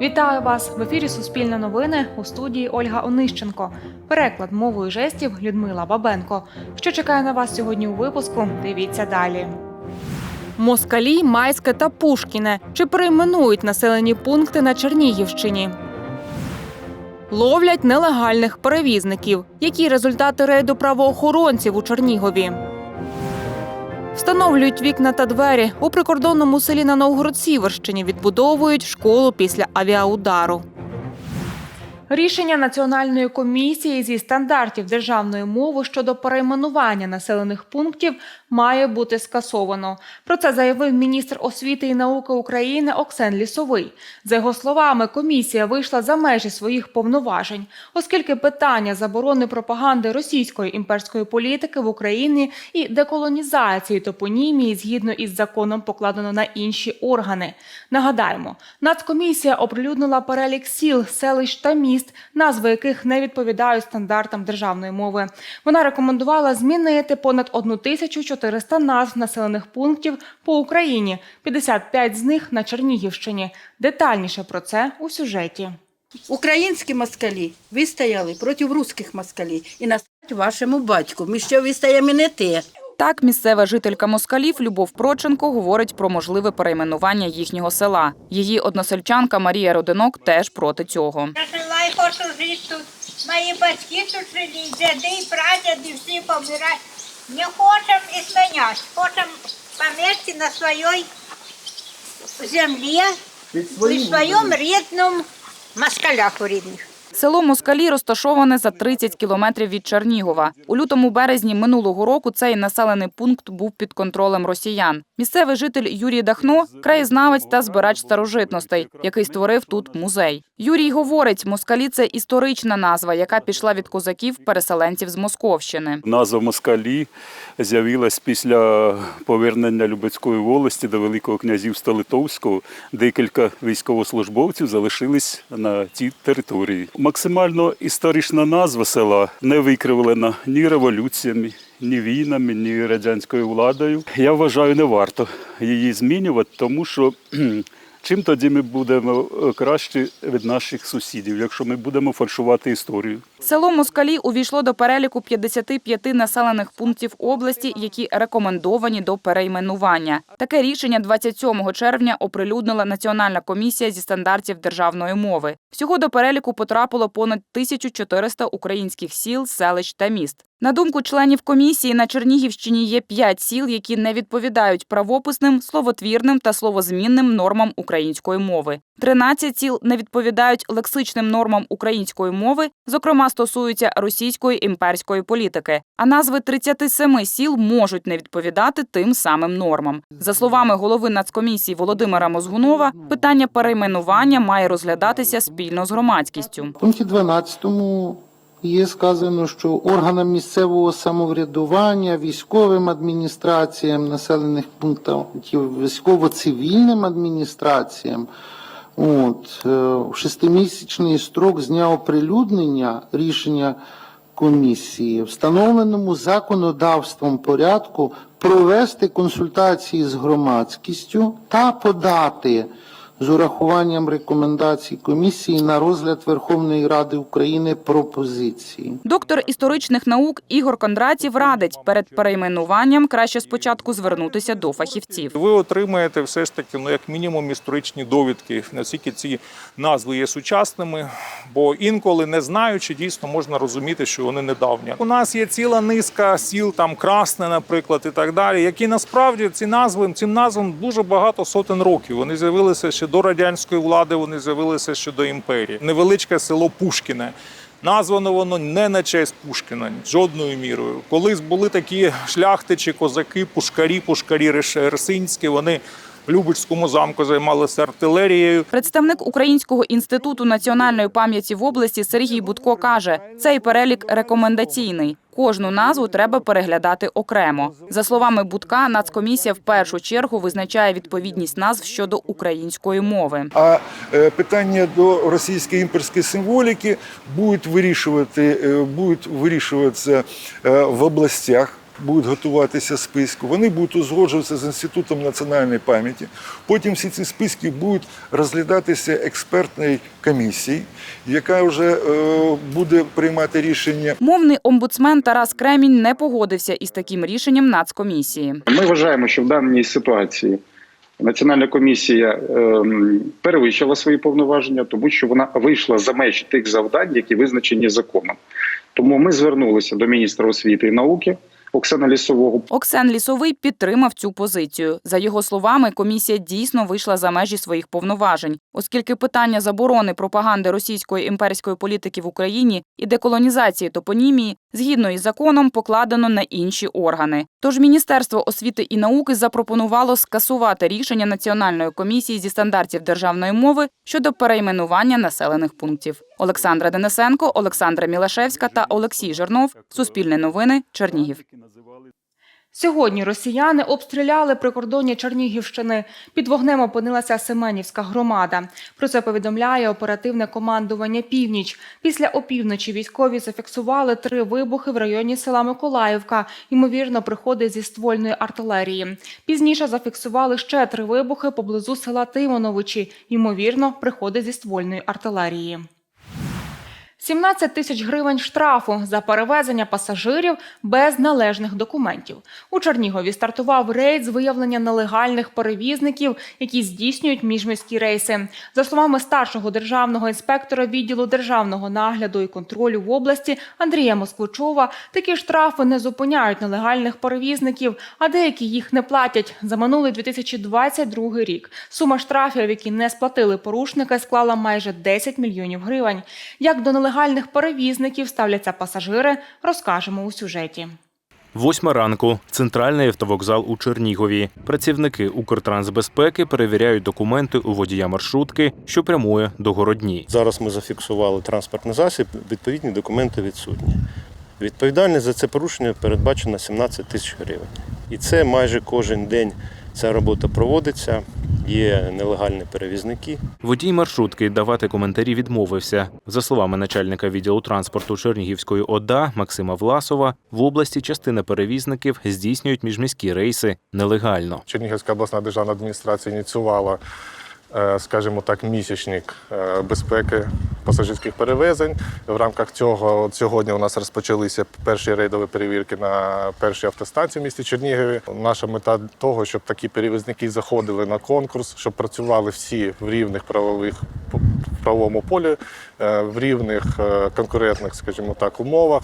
Вітаю вас в ефірі Суспільне новини у студії Ольга Онищенко. Переклад мовою жестів Людмила Бабенко. Що чекає на вас сьогодні у випуску? Дивіться далі. Москалі, Майське та Пушкіне. Чи перейменують населені пункти на Чернігівщині? Ловлять нелегальних перевізників. Які результати рейду правоохоронців у Чернігові? Встановлюють вікна та двері. У прикордонному селі на Новгород-Сіверщині відбудовують школу після авіаудару. Рішення Національної комісії зі стандартів державної мови щодо перейменування населених пунктів має бути скасовано. Про це заявив міністр освіти і науки України Оксен Лісовий. За його словами, комісія вийшла за межі своїх повноважень, оскільки питання заборони пропаганди російської імперської політики в Україні і деколонізації топонімії згідно із законом покладено на інші органи. Нагадаємо, Нацкомісія оприлюднила перелік сіл, селищ та міст, назви яких не відповідають стандартам державної мови. Вона рекомендувала змінити понад 1400 назв населених пунктів по Україні, 55 з них на Чернігівщині. Детальніше про це у сюжеті. Українські москалі вистояли проти русських москалів і настать вашому батьку. Ми що вистоїмо не те. Так, місцева жителька москалів Любов Проченко говорить про можливе перейменування їхнього села. Її односельчанка Марія Родинок теж проти цього. Я жила і хочу жити тут. Мої батьки тут жили, і дяди, і прадяди, всі помирають. Не хочемо і зміняти. Хочемо померти на своїй землі, при своєму рідному москалях у рідних. Село Москалі розташоване за 30 кілометрів від Чернігова. У лютому-березні минулого року цей населений пункт був під контролем росіян. Місцевий житель Юрій Дахно – краєзнавець та збирач старожитностей, який створив тут музей. Юрій говорить, Москалі – це історична назва, яка пішла від козаків-переселенців з Московщини. Назва Москалі з'явилась після повернення Любецької волості до Великого князівства Литовського. Декілька військовослужбовців залишились на цій території. Максимально історична назва села не викривлена ні революціями, ні війнами, ні радянською владою. Я вважаю, не варто її змінювати, тому що чим тоді ми будемо е, краще від наших сусідів, якщо ми будемо фальшувати історію. Село Москалі увійшло до переліку 55 населених пунктів області, які рекомендовані до перейменування. Таке рішення 27 червня оприлюднила Національна комісія зі стандартів державної мови. Всього до переліку потрапило понад 1400 українських сіл, селищ та міст. На думку членів комісії, на Чернігівщині є 5 сіл, які не відповідають правописним, словотвірним та словозмінним нормам української мови. 13 сіл не відповідають лексичним нормам української мови, зокрема стосуються російської імперської політики. А назви 37 сіл можуть не відповідати тим самим нормам. За словами голови Нацкомісії Володимира Мозгунова, питання перейменування має розглядатися спільно з громадськістю. В пункті 12 є сказано, що органам місцевого самоврядування, військовим адміністраціям населених пунктів, військово-цивільним адміністраціям. От, е, в шестимісячний строк з дня оприлюднення рішення комісії, встановленому законодавством порядку, провести консультації з громадськістю та подати з урахуванням рекомендацій комісії на розгляд Верховної Ради України пропозиції. Доктор історичних наук Ігор Кондратів радить перед перейменуванням краще спочатку звернутися до фахівців. Ви отримаєте все ж таки, ну як мінімум, історичні довідки, наскільки ці назви є сучасними, бо інколи не знаючи, дійсно можна розуміти, що вони недавні. У нас є ціла низка сіл, там Красне, наприклад, і так далі, які насправді ці назви цим назвам дуже багато сотень років. Вони з'явилися ще до радянської влади, вони з'явилися ще до імперії. Невеличке село Пушкіне. Названо воно не на честь Пушкіна жодною мірою. Колись були такі шляхтичі, козаки, пушкарі, пушкарі Ресинські. Вони в Любецькому замку займалися артилерією. Представник Українського інституту національної пам'яті в області Сергій Будко каже, цей перелік рекомендаційний. Кожну назву треба переглядати окремо. За словами Будка, Нацкомісія в першу чергу визначає відповідність назв щодо української мови. А е, питання до російської імперської символіки будуть вирішувати, е, будуть вирішуватися е, в областях. Будуть готуватися списку, вони будуть узгоджуватися з Інститутом національної пам'яті. Потім всі ці списки будуть розглядатися експертною комісією, яка вже е, буде приймати рішення Мовний омбудсмен Тарас Кремінь не погодився із таким рішенням нацкомісії. Ми вважаємо, що в даній ситуації Національна комісія ем, перевищила свої повноваження, тому що вона вийшла за межі тих завдань, які визначені законом. Тому ми звернулися до міністра освіти і науки Оксана Лісового Оксен Лісовий підтримав цю позицію. За його словами, комісія дійсно вийшла за межі своїх повноважень, оскільки питання заборони пропаганди російської імперської політики в Україні і деколонізації топонімії згідно із законом покладено на інші органи. Тож Міністерство освіти і науки запропонувало скасувати рішення Національної комісії зі стандартів державної мови щодо перейменування населених пунктів. Олександра Денисенко, Олександра Мілашевська та Олексій Жернов. Суспільне новини. Чернігів. Сьогодні росіяни обстріляли прикордоння Чернігівщини. Під вогнем опинилася Семенівська громада. Про це повідомляє оперативне командування Північ. Після опівночі військові зафіксували три вибухи в районі села Миколаївка. Ймовірно, приходи зі ствольної артилерії. Пізніше зафіксували ще три вибухи поблизу села Тимоновичі. Ймовірно, приходи зі ствольної артилерії. 17 тисяч гривень штрафу за перевезення пасажирів без належних документів. У Чернігові стартував рейд з виявлення нелегальних перевізників, які здійснюють міжміські рейси. За словами старшого державного інспектора відділу державного нагляду і контролю в області Андрія Москвичова, такі штрафи не зупиняють нелегальних перевізників, а деякі їх не платять. За минулий 2022 рік сума штрафів, які не сплатили порушники, склала майже 10 мільйонів гривень. Як до нелегальних перевізників ставляться пасажири, розкажемо у сюжеті. Восьма ранку. Центральний автовокзал у Чернігові. Працівники Укртрансбезпеки перевіряють документи у водія маршрутки, що прямує до Городні. Зараз ми зафіксували транспортний засіб, відповідні документи відсутні. Відповідальність за це порушення передбачена 17 тисяч гривень. І це майже кожен день ця робота проводиться. Є нелегальні перевізники. Водій маршрутки давати коментарі відмовився. За словами начальника відділу транспорту Чернігівської ОДА Максима Власова, в області частина перевізників здійснюють міжміські рейси нелегально. Чернігівська обласна державна адміністрація ініціювала, скажімо так, місячник е, безпеки пасажирських перевезень. В рамках цього от сьогодні у нас розпочалися перші рейдові перевірки на першій автостанції в місті Чернігові. Наша мета того, щоб такі перевізники заходили на конкурс, щоб працювали всі в рівних правових правовому полі, е, в рівних е, конкурентних, скажімо так, умовах.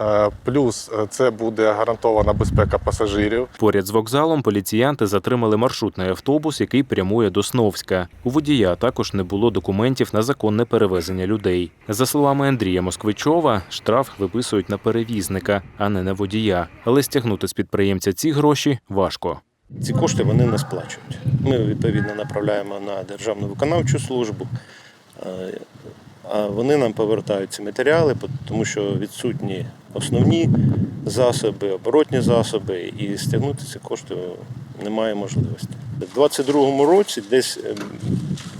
Е, Плюс е, це буде гарантована безпека пасажирів. Поряд з вокзалом поліціянти затримали маршрутний автобус, який прямує до Сновська. У водія також не було документів на законне перевезення людей. За словами Андрія Москвичова, штраф виписують на перевізника, а не на водія. Але стягнути з підприємця ці гроші важко. Ці кошти вони не сплачують. Ми відповідно направляємо на державну виконавчу службу. е, А вони нам повертають ці матеріали, тому що відсутні основні засоби, оборотні засоби, і стягнути ці кошти немає можливості. У 2022 році десь ем,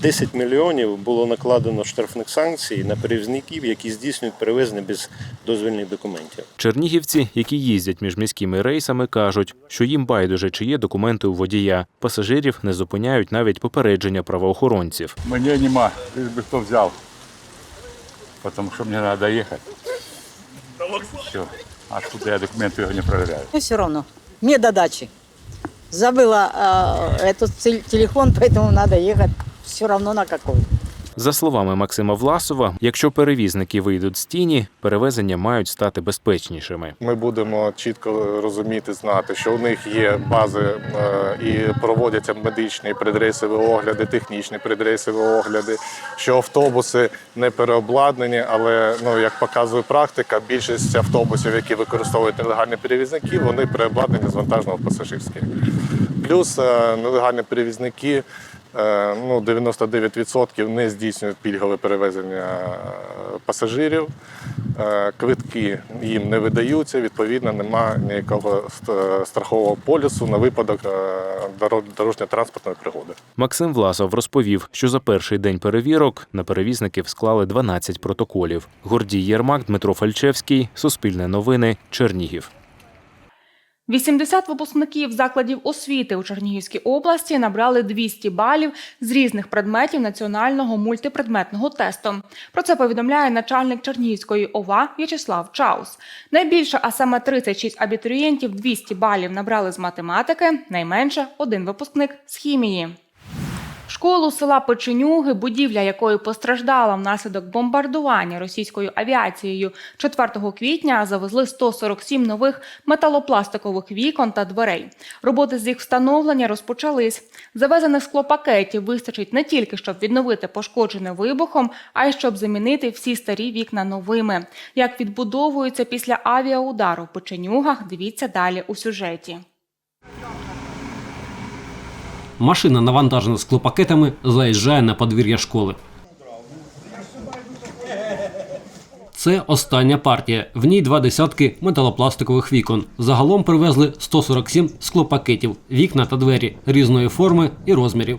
10 мільйонів було накладено штрафних санкцій на перевізників, які здійснюють перевезення без дозвільних документів. Чернігівці, які їздять між міськими рейсами, кажуть, що їм байдуже, чи є документи у водія. Пасажирів не зупиняють навіть попередження правоохоронців. Мне нема, кто взял. Потому что мне надо ехать. Все. Откуда я документы его не проверяю. Ну, все равно. Мне до дачи. Забыла э, этот тел- телефон, поэтому надо ехать все равно на какой. За словами Максима Власова, якщо перевізники вийдуть з тіні, перевезення мають стати безпечнішими. Ми будемо чітко розуміти, знати, що у них є бази е, і проводяться медичні предрейсові огляди, технічні предрейсові огляди, що автобуси не переобладнані, але ну як показує практика, більшість автобусів, які використовують нелегальні перевізники, вони переобладнані з вантажного пасажирських. Плюс е, нелегальні перевізники. Е, Ну, 99% не здійснюють пільгове перевезення е, пасажирів. Е, Квитки їм не видаються, відповідно, немає ніякого страхового полісу на випадок доро- дорожньо-транспортної пригоди. Максим Власов розповів, що за перший день перевірок на перевізників склали 12 протоколів. Гордій Єрмак, Дмитро Фальчевський, Суспільне новини, Чернігів. 80 випускників закладів освіти у Чернігівській області набрали 200 балів з різних предметів національного мультипредметного тесту. Про це повідомляє начальник Чернігівської ОВА В'ячеслав Чаус. Найбільше, а саме 36 абітурієнтів 200 балів набрали з математики, найменше один випускник з хімії. Школу села Печенюги, будівля якої постраждала внаслідок бомбардування російською авіацією 4 квітня, завезли 147 нових металопластикових вікон та дверей. Роботи з їх встановлення розпочались. Завезених склопакетів вистачить не тільки щоб відновити пошкоджене вибухом, а й щоб замінити всі старі вікна новими. Як відбудовуються після авіаудару в Печенюгах, дивіться далі у сюжеті. Машина, навантажена склопакетами, заїжджає на подвір'я школи. Це остання партія. В ній два десятки металопластикових вікон. Загалом привезли 147 склопакетів, вікна та двері різної форми і розмірів.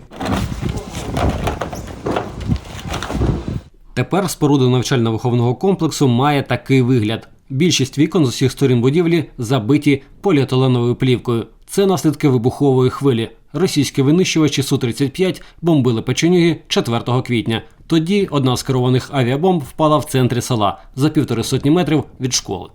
Тепер споруда навчально-виховного комплексу має такий вигляд. Більшість вікон з усіх сторін будівлі забиті поліетиленовою плівкою. Це наслідки вибухової хвилі. Російські винищувачі Су-35 бомбили печенюги 4 квітня. Тоді одна з керованих авіабомб впала в центрі села за півтори сотні метрів від школи.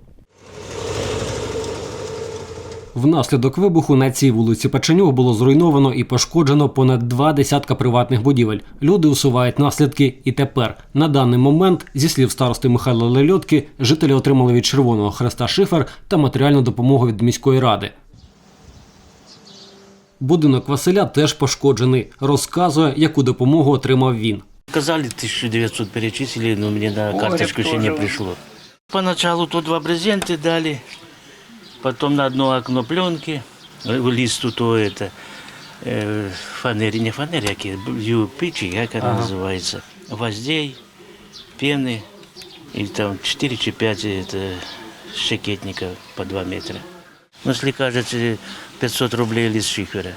Внаслідок вибуху на цій вулиці Печенюк було зруйновано і пошкоджено понад два десятка приватних будівель. Люди усувають наслідки і тепер. На даний момент, зі слів старости Михайла Лельотки, жителі отримали від Червоного Хреста шифер та матеріальну допомогу від міської ради. Будинок Василя теж пошкоджений. Розказує, яку допомогу отримав він. Сказали 1900 перечислили, но мне на карточку еще не пришло. Поначалу тут два брезенты дали, потом на одно окно пленки, э, листу то это, э, фанери, не фанери, а какие, пичи, как она называется, гвоздей, пены, и там 4 чи 5 это, щекетников по 2 метра. Ну, если кажется, 500 рублей лист шифера.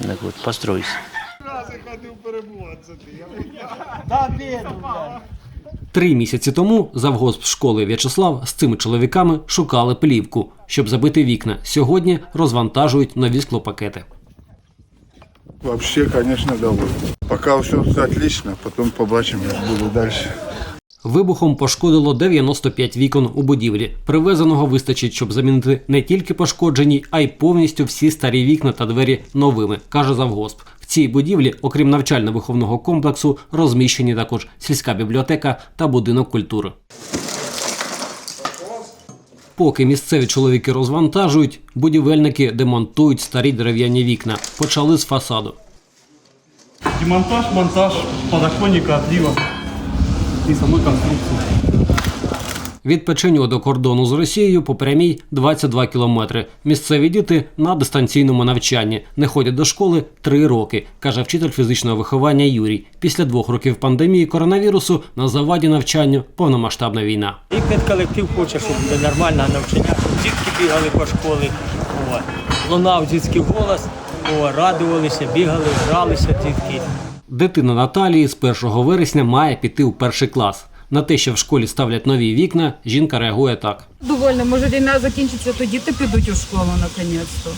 Так вот, постройся. Три місяці тому завгосп школи В'ячеслав з цими чоловіками шукали плівку, щоб забити вікна. Сьогодні розвантажують нові склопакети. Вообще, конечно, доволен. Пока все отлично, потом побачимо, як буде далі. Вибухом пошкодило 95 вікон у будівлі. Привезеного вистачить, щоб замінити не тільки пошкоджені, а й повністю всі старі вікна та двері новими, каже завгосп. В цій будівлі, окрім навчально-виховного комплексу, розміщені також сільська бібліотека та будинок культури. Поки місцеві чоловіки розвантажують, будівельники демонтують старі дерев'яні вікна. Почали з фасаду. Демонтаж, монтаж подоконника, отлива и самой конструкции. Від Печеню до кордону з Росією по прямій 22 кілометри. Місцеві діти на дистанційному навчанні не ходять до школи три роки, каже вчитель фізичного виховання Юрій. Після двох років пандемії коронавірусу на заваді навчанню повномасштабна війна. І педколектив хоче, щоб було нормальне навчання, щоб дітки бігали по школі. О, лунав дітський голос, о, радувалися, бігали, гралися дітки. Дитина Наталії з 1 вересня має піти у перший клас. На те, що в школі ставлять нові вікна, жінка реагує так. Довольно, може війна закінчиться, то діти підуть у школу наконець-то.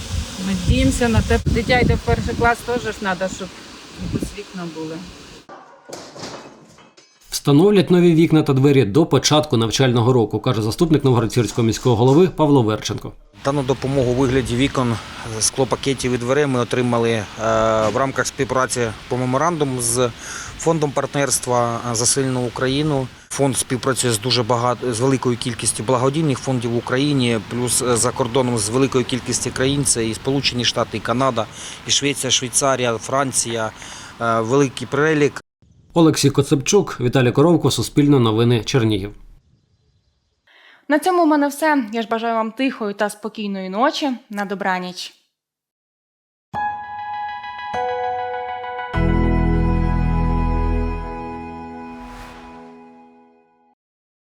Надіємося на те. Дитя йде в перший клас, теж треба, щоб якісь вікна були. Встановлять нові вікна та двері до початку навчального року, каже заступник Новгород-Сірського міського голови Павло Верченко. Дану допомогу у вигляді вікон, склопакетів і дверей ми отримали е, в рамках співпраці по меморандуму з фондом партнерства за сильну Україну. Фонд співпрацює з дуже багато з великою кількістю благодійних фондів в Україні, плюс е, за кордоном з великою кількістю країн. Це і Сполучені Штати, і Канада, і Швеція, Швейцарія, Франція. Е, Великий перелік. Олексій Коцепчук, Віталій Коровко, Суспільне новини Чернігів. На цьому в мене все. Я ж бажаю вам тихої та спокійної ночі. На добраніч.